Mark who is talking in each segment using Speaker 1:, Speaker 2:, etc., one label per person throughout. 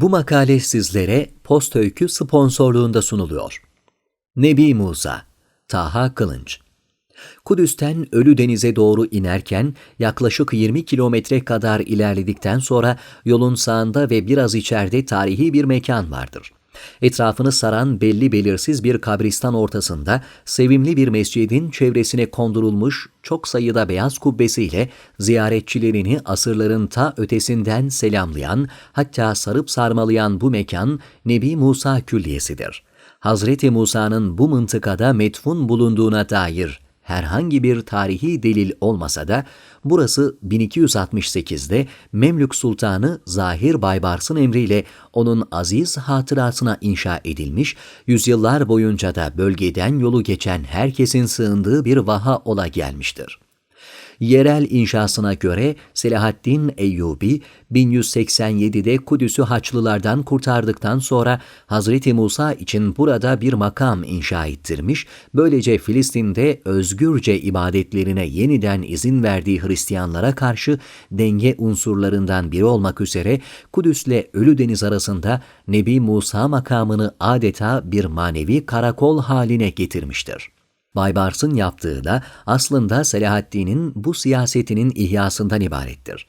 Speaker 1: Bu makale sizlere Post Öykü sponsorluğunda sunuluyor. Nebi Musa, Taha Kılınç Kudüs'ten Ölü Deniz'e doğru inerken yaklaşık 20 kilometre kadar ilerledikten sonra yolun sağında ve biraz içeride tarihi bir mekan vardır. Etrafını saran belli belirsiz bir kabristan ortasında sevimli bir mescidin çevresine kondurulmuş çok sayıda beyaz kubbesiyle ziyaretçilerini asırların ta ötesinden selamlayan hatta sarıp sarmalayan bu mekan Nebi Musa Külliyesidir. Hazreti Musa'nın bu mıntıkada metfun bulunduğuna dair herhangi bir tarihi delil olmasa da burası 1268'de Memlük Sultanı Zahir Baybars'ın emriyle onun aziz hatırasına inşa edilmiş, yüzyıllar boyunca da bölgeden yolu geçen herkesin sığındığı bir vaha ola gelmiştir. Yerel inşasına göre Selahaddin Eyyubi 1187'de Kudüs'ü Haçlılardan kurtardıktan sonra Hazreti Musa için burada bir makam inşa ettirmiş, böylece Filistin'de özgürce ibadetlerine yeniden izin verdiği Hristiyanlara karşı denge unsurlarından biri olmak üzere Kudüs'le Ölüdeniz arasında Nebi Musa makamını adeta bir manevi karakol haline getirmiştir. Baybars'ın yaptığı da aslında Selahaddin'in bu siyasetinin ihyasından ibarettir.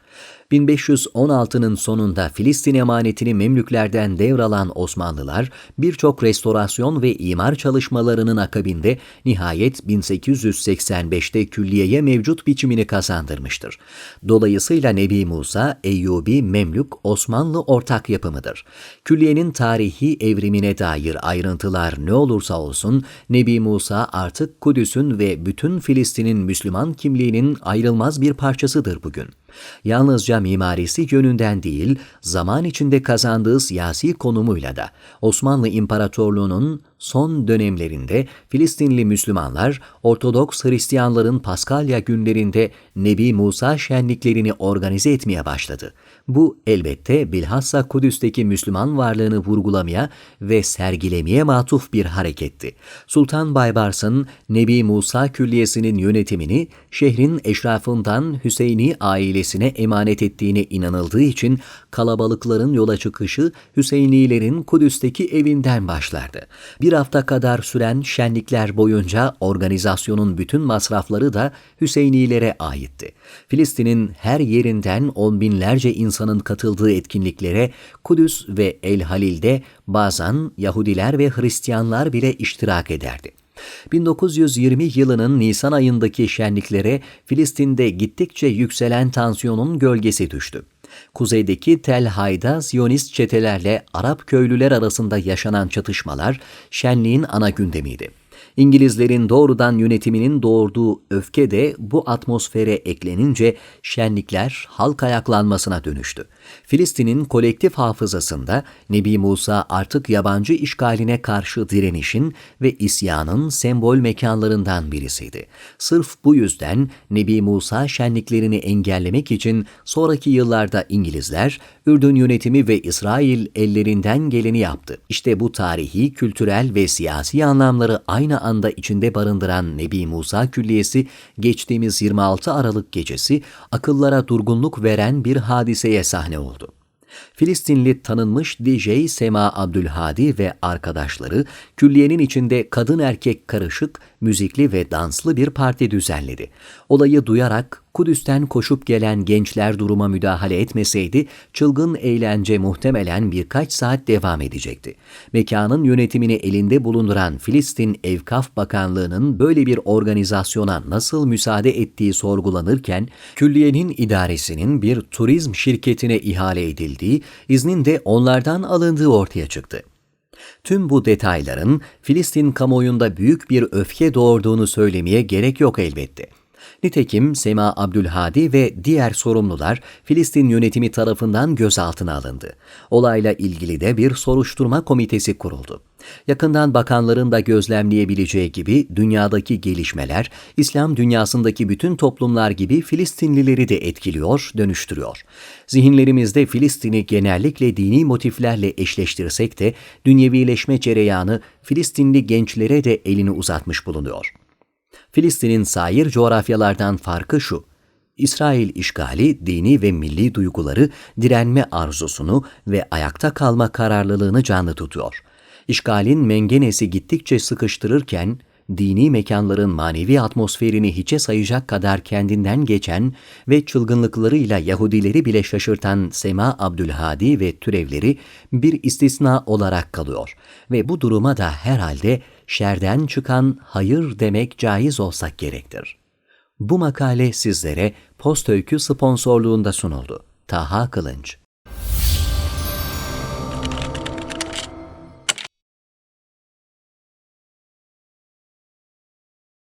Speaker 1: 1516'nın sonunda Filistin emanetini Memlüklerden devralan Osmanlılar birçok restorasyon ve imar çalışmalarının akabinde nihayet 1885'te külliyeye mevcut biçimini kazandırmıştır. Dolayısıyla Nebi Musa, Eyyubi, Memlük, Osmanlı ortak yapımıdır. Külliyenin tarihi evrimine dair ayrıntılar ne olursa olsun Nebi Musa artık Kudüs'ün ve bütün Filistin'in Müslüman kimliğinin ayrılmaz bir parçasıdır bugün yalnızca mimarisi yönünden değil, zaman içinde kazandığı siyasi konumuyla da Osmanlı İmparatorluğu'nun son dönemlerinde Filistinli Müslümanlar, Ortodoks Hristiyanların Paskalya günlerinde Nebi Musa şenliklerini organize etmeye başladı. Bu elbette bilhassa Kudüs'teki Müslüman varlığını vurgulamaya ve sergilemeye matuf bir hareketti. Sultan Baybars'ın Nebi Musa Külliyesi'nin yönetimini şehrin eşrafından Hüseyini ailesine emanet ettiğine inanıldığı için kalabalıkların yola çıkışı Hüseynilerin Kudüs'teki evinden başlardı. Bir hafta kadar süren şenlikler boyunca organizasyonun bütün masrafları da Hüseynilere aitti. Filistin'in her yerinden on binlerce insanın katıldığı etkinliklere Kudüs ve El Halil'de bazen Yahudiler ve Hristiyanlar bile iştirak ederdi. 1920 yılının Nisan ayındaki şenliklere Filistin'de gittikçe yükselen tansiyonun gölgesi düştü. Kuzeydeki Tel Hayda Ziyonist çetelerle Arap köylüler arasında yaşanan çatışmalar şenliğin ana gündemiydi. İngilizlerin doğrudan yönetiminin doğurduğu öfke de bu atmosfere eklenince şenlikler halk ayaklanmasına dönüştü. Filistin'in kolektif hafızasında Nebi Musa artık yabancı işgaline karşı direnişin ve isyanın sembol mekanlarından birisiydi. Sırf bu yüzden Nebi Musa şenliklerini engellemek için sonraki yıllarda İngilizler, Ürdün yönetimi ve İsrail ellerinden geleni yaptı. İşte bu tarihi, kültürel ve siyasi anlamları aynı anda içinde barındıran Nebi Musa Külliyesi geçtiğimiz 26 Aralık gecesi akıllara durgunluk veren bir hadiseye sahne oldu. Filistinli tanınmış DJ Sema Abdülhadi ve arkadaşları külliyenin içinde kadın erkek karışık, müzikli ve danslı bir parti düzenledi. Olayı duyarak Kudüs'ten koşup gelen gençler duruma müdahale etmeseydi çılgın eğlence muhtemelen birkaç saat devam edecekti. Mekanın yönetimini elinde bulunduran Filistin Evkaf Bakanlığı'nın böyle bir organizasyona nasıl müsaade ettiği sorgulanırken külliyenin idaresinin bir turizm şirketine ihale edildiği, iznin de onlardan alındığı ortaya çıktı. Tüm bu detayların Filistin kamuoyunda büyük bir öfke doğurduğunu söylemeye gerek yok elbette. Nitekim Sema Abdülhadi ve diğer sorumlular Filistin yönetimi tarafından gözaltına alındı. Olayla ilgili de bir soruşturma komitesi kuruldu. Yakından bakanların da gözlemleyebileceği gibi dünyadaki gelişmeler İslam dünyasındaki bütün toplumlar gibi Filistinlileri de etkiliyor, dönüştürüyor. Zihinlerimizde Filistin'i genellikle dini motiflerle eşleştirsek de dünyevileşme cereyanı Filistinli gençlere de elini uzatmış bulunuyor. Filistin'in sair coğrafyalardan farkı şu, İsrail işgali dini ve milli duyguları, direnme arzusunu ve ayakta kalma kararlılığını canlı tutuyor. İşgalin mengenesi gittikçe sıkıştırırken, dini mekanların manevi atmosferini hiçe sayacak kadar kendinden geçen ve çılgınlıklarıyla Yahudileri bile şaşırtan Sema Abdülhadi ve türevleri bir istisna olarak kalıyor ve bu duruma da herhalde şerden çıkan hayır demek caiz olsak gerektir. Bu makale sizlere Post Öykü sponsorluğunda sunuldu. Taha Kılınç